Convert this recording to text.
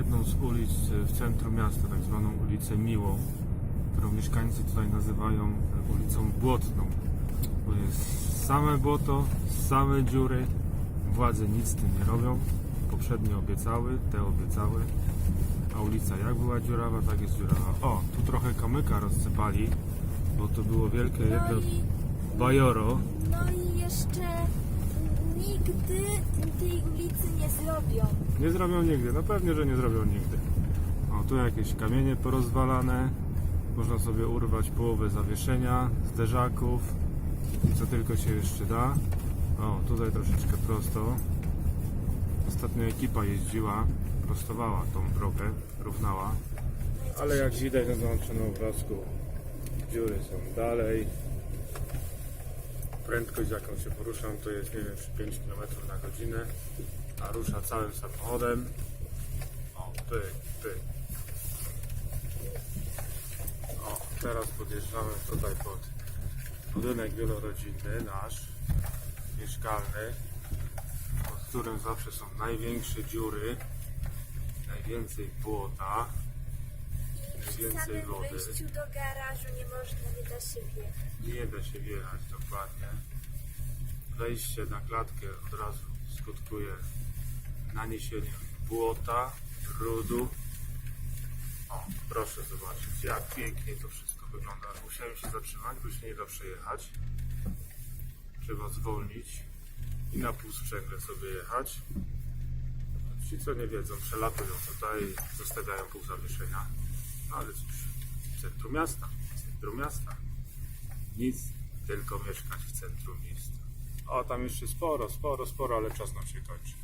jedną z ulic w centrum miasta, tak zwaną ulicę Miłą, którą mieszkańcy tutaj nazywają e, ulicą Błotną. Bo jest same błoto, same dziury, władze nic z tym nie robią. Poprzednie obiecały, te obiecały, a ulica jak była dziurawa, tak jest dziurawa. O, tu trochę kamyka rozsypali, bo to było wielkie No jedno bajoro. no i jeszcze nigdy tej ulicy nie zrobią. Nie zrobią nigdy, no pewnie, że nie zrobią nigdy. O, tu jakieś kamienie porozwalane. Można sobie urwać połowę zawieszenia, zderzaków i co tylko się jeszcze da. O, tutaj troszeczkę prosto. Ostatnio ekipa jeździła, prostowała tą drogę, równała. Ale jak widać na załączonym obrazku, dziury są dalej. Prędkość z jaką się poruszam to jest nie wiem czy 5 km na godzinę, a rusza całym samochodem. O, pyk, pyk. O, teraz podjeżdżamy tutaj pod budynek wielorodzinny nasz, mieszkalny, pod którym zawsze są największe dziury, najwięcej błota, najwięcej wody. do garażu nie można, się wjechać. Nie da się wjechać dokładnie. Wejście na klatkę od razu skutkuje naniesieniem błota, brudu. O, proszę zobaczyć, jak pięknie to wszystko wygląda. Musiałem się zatrzymać, bo się nie da przejechać. Trzeba zwolnić i na pół sprzęgle sobie jechać. Ci, co nie wiedzą, przelatują tutaj, zostawiają pół zawieszenia. No ale cóż, centrum miasta, centrum miasta nic, tylko mieszkać w centrum miejsca. O, tam jeszcze sporo, sporo, sporo, ale czas nam się kończy.